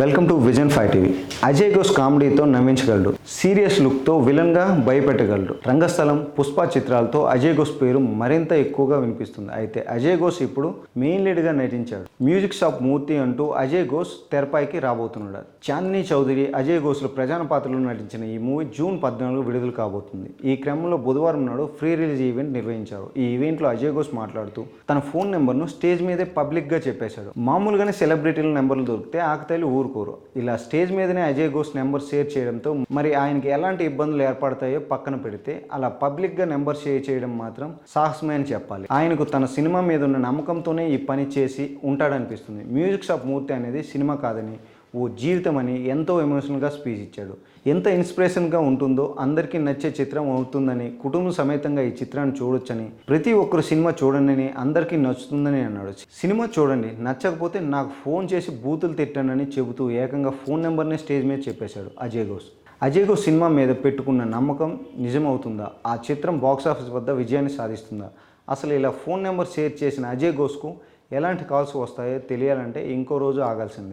Welcome to vision five TV Ajay Ghosh కామెడీతో నవ్వించగలడు. Serious లుక్తో విలన్గా భయపెట్టగలడు. రంగస్థలం పుష్ప చిత్రాలతో అజయ్ ఘోష్ పేరు మరింత ఎక్కువగా వినిపిస్తుంది. అయితే అజయ్ ఘోష్ ఇప్పుడు మెయిన్ లీడ్గా నటించాడు. మ్యూజిక్ షాప్ మూర్తి అంటూ అజయ్ ఘోష్ తెరపైకి రాబోతున్నాడు. చాందినీ చౌదరి అజయ్ ఘోష్లు ప్రధాన పాత్రలో నటించిన ఈ మూవీ జూన్ పద్నాలుగు విడుదల కాబోతుంది. ఈ క్రమంలో బుధవారం నాడు ఫ్రీ రిలీజ్ ఈవెంట్ నిర్వహించారు. ఈ ఈవెంట్లో అజయ్ ఘోష్ మాట్లాడుతూ తన ఫోన్ నెంబర్ను స్టేజ్ మీదే పబ్లిక్గా చెప్పేశాడు. మామూలుగానే సెలబ్రిటీల నెంబర్లు దొరికితే ఆకతాయిలు ఊరుకోరు ఇలా స్టేజ్ మీదనే అజయ్ ఘోష్ నెంబర్ షేర్ చేయడంతో మరి ఆయనకి ఎలాంటి ఇబ్బందులు ఏర్పడతాయో పక్కన పెడితే అలా పబ్లిక్గా నెంబర్ షేర్ చేయడం మాత్రం సాహసమే అని చెప్పాలి. ఆయనకు తన సినిమా మీద ఉన్న నమ్మకంతోనే ఈ పని చేసి ఉంటాడనిపిస్తుంది. మ్యూజిక్ షాప్ మూర్తి అనేది సినిమా కాదని ఓ జీవితం అని ఎంతో ఎమోషనల్గా స్పీచ్ ఇచ్చాడు. ఎంత ఇన్స్పిరేషన్గా ఉంటుందో అందరికీ నచ్చే చిత్రం అవుతుందని కుటుంబ సమేతంగా ఈ చిత్రాన్ని చూడొచ్చని ప్రతి ఒక్కరు సినిమా చూడండి అందరికీ నచ్చుతుందని అన్నాడు. సినిమా చూడండి నచ్చకపోతే నాకు ఫోన్ చేసి బూతులు తిట్టానని చెబుతూ ఏకంగా ఫోన్ నెంబర్నే స్టేజ్ మీద చెప్పేశాడు అజయ్ ఘోష్. అజయ్ ఘోష్ సినిమా మీద పెట్టుకున్న నమ్మకం నిజమవుతుందా? ఆ చిత్రం బాక్స్ ఆఫీస్ వద్ద విజయాన్ని సాధిస్తుందా? అసలు ఇలా ఫోన్ నెంబర్ షేర్ చేసిన అజయ్ ఘోష్కు ఎలాంటి కాల్స్ వస్తాయో తెలియాలంటే ఇంకో రోజు ఆగాల్సిందే.